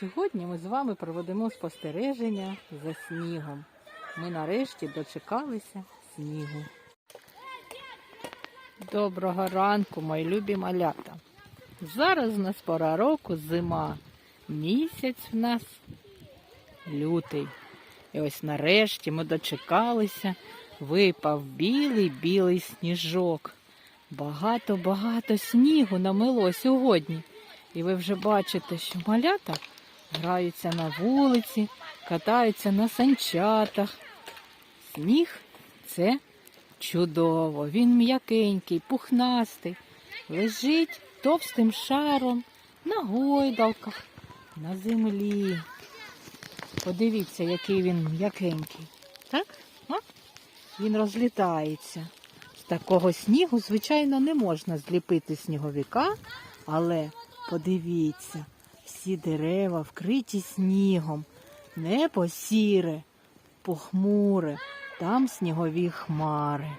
Сьогодні ми з вами проведемо спостереження за снігом. Ми нарешті дочекалися снігу. Доброго ранку, мої любі малята. Зараз у нас пора року зима. Місяць в нас лютий. І ось нарешті ми дочекалися, випав білий білий сніжок. Багато-багато снігу намило сьогодні. І ви вже бачите, що малята граються на вулиці, катаються на санчатах. Сніг це чудово. Він м'якенький, пухнастий, лежить товстим шаром на гойдалках, на землі. Подивіться, який він м'якенький. Так? А? Він розлітається. З такого снігу, звичайно, не можна зліпити сніговика, але подивіться, всі дерева вкриті снігом, небо сіре, похмуре, там снігові хмари.